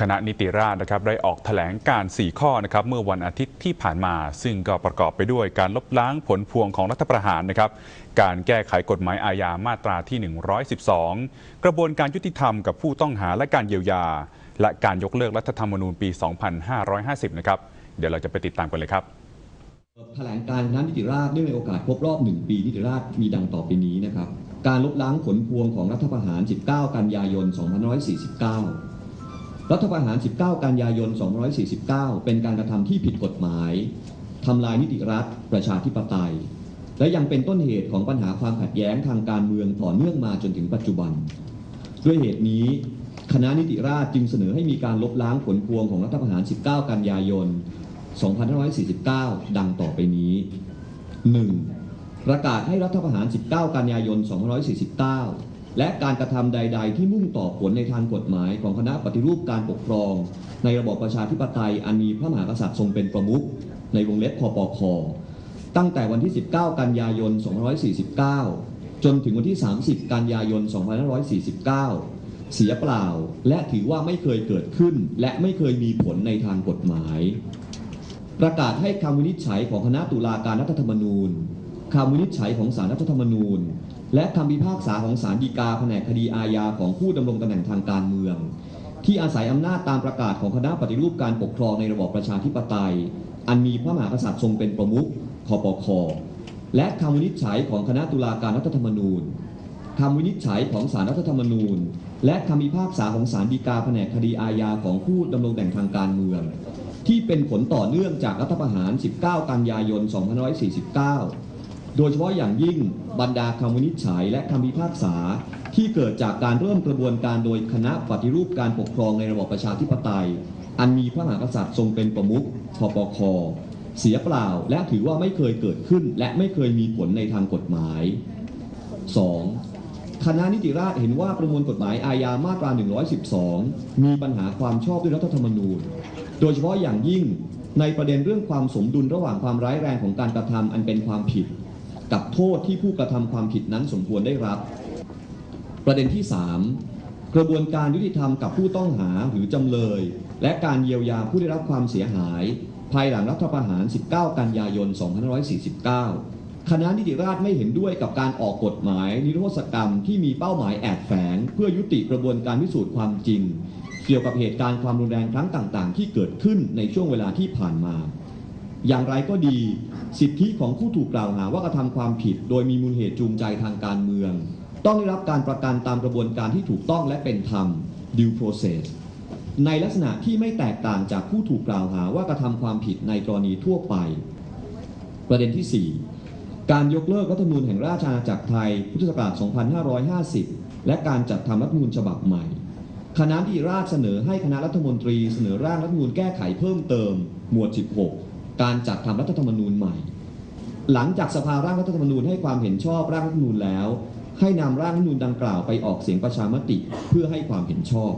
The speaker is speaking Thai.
คณะนิติราษฎร์นะครับได้ออกแถลงการ 4 ข้อนะครับเมื่อวันอาทิตย์ที่ผ่านมา ซึ่งก็ประกอบไปด้วยการลบล้างผลพวงของรัฐประหารนะครับ การแก้ไขกฎหมายอาญามาตราที่ 112 กระบวนการยุติธรรมกับผู้ต้องหาและการเยียวยา และการยกเลิกรัฐธรรมนูญปี 2550 นะครับ เดี๋ยวเราจะไปติดตามกันเลยครับแถลงการคณะนิติราษฎร์เนื่องในโอกาสครบรอบ 1 ปีนิติราษฎร์มีดังต่อไปนี้นะครับ การลบล้างผลพวงของรัฐประหาร 19 กันยายน 2549 รัฐประหาร 19 กันยายน 249 เป็นการกระทำที่ผิดกฎหมายทำลายนิติรัฐประชาธิปไตย และยังเป็นต้นเหตุของปัญหาความขัดแย้งทางการเมืองต่อเนื่องมาจนถึงปัจจุบัน ด้วยเหตุนี้คณะนิติราษฎรจึงเสนอให้มีการลบล้างผลพวงของรัฐประหาร 19 กันยายน 2549 ดังต่อไปนี้ 1. ประกาศให้รัฐประหาร 19 กันยายน 2549 และการกระทำใด ๆ ที่มุ่งต่อผลในทางกฎหมายของคณะปฏิรูปการปกครอง ในระบอบประชาธิปไตยอันมีพระมหากษัตริย์ทรงเป็นประมุขในวงเล็บคอปคตั้งแต่วันที่ 19 กันยายน 2549 จนถึงวันที่ 30 กันยายน 2549 เสียเปล่า และถือว่าไม่เคยเกิดขึ้น และไม่เคยมีผลในทางกฎหมาย ประกาศให้คำวินิจฉัยของคณะตุลาการรัฐธรรมนูญคำวินิจฉัยของศาลรัฐธรรมนูญ และคำพิพากษาของศาลฎีกาแผนกคดีอาญาของผู้ดำรงตำแหน่งทางการเมือง ที่อาศัยอำนาจตามประกาศของคณะปฏิรูปการปกครองในระบอบประชาธิปไตย อันมีพระมหากษัตริย์ทรงเป็นประมุขคอปคและคำวินิจฉัยของคณะตุลาการรัฐธรรมนูญคำวินิจฉัยของศาลรัฐธรรมนูญ และคำพิพากษาของศาลฎีกาแผนกคดีอาญาของผู้ดำรงตำแหน่งทางการเมือง ที่เป็นผลต่อเนื่องจากรัฐประหาร 19 กันยายน 2549 โดยเฉพาะอย่างยิ่งบรรดาคำวินิจฉัยและคำพิพากษา ที่เกิดจากการเริ่มกระบวนการโดยคณะปฏิรูปการปกครองในระบอบประชาธิปไตย อันมีพระมหากษัตริย์ทรงเป็นประมุขคปค เสียเปล่าและถือว่าไม่เคยเกิดขึ้น และไม่เคยมีผลในทางกฎหมาย 2. คณะนิติราษฎรเห็นว่าประมวลกฎหมายอาญามาตรา 112 มีปัญหาความชอบด้วยรัฐธรรมนูญ โดยเฉพาะอย่างยิ่งในประเด็นเรื่องความสมดุลระหว่างความร้ายแรงของการกระทำอันเป็นความผิด กับโทษที่ผู้กระทำความผิดนั้นสมควรได้รับ ประเด็นที่ 3 กระบวนการยุติธรรมกับผู้ต้องหาหรือจำเลย และการเยียวยาผู้ได้รับความเสียหาย ภายหลังรัฐประหาร 19 กันยายน 2549 คณะนิติราษฎร์ไม่เห็นด้วยกับการออกกฎหมาย นิรโทษกรรมที่มีเป้าหมายแอบแฝง เพื่อยุติกระบวนการพิสูจน์ความจริง เกี่ยวกับเหตุการณ์ความรุนแรงครั้งต่าง ๆ ที่เกิดขึ้นในช่วงเวลาที่ผ่านมา อย่างไรก็ดี สิทธิของผู้ถูกกล่าวหาว่ากระทำความผิด โดยมีมูลเหตุจูงใจทางการเมือง ต้องได้รับการประกันตามกระบวนการที่ถูกต้องและเป็นธรรม due process ในลักษณะที่ไม่แตกต่างจากผู้ถูกกล่าวหาว่ากระทำความผิดในกรณีทั่วไป ประเด็นที่ 4 การยกเลิกรัฐธรรมนูญแห่งราชอาณาจักรไทย พุทธศักราช 2550 และการจัดทำรัฐธรรมนูญฉบับใหม่ คณะที่ราชเสนอให้คณะรัฐมนตรี เสนอร่างรัฐธรรมนูญแก้ไขเพิ่มเติม หมวด 16 การจัดทำรัฐธรรมนูญใหม่ หลังจากสภาร่างรัฐธรรมนูญให้ความเห็นชอบร่างรัฐธรรมนูญแล้ว ให้นำร่างรัฐธรรมนูญดังกล่าวไปออกเสียงประชามติเพื่อให้ความเห็นชอบ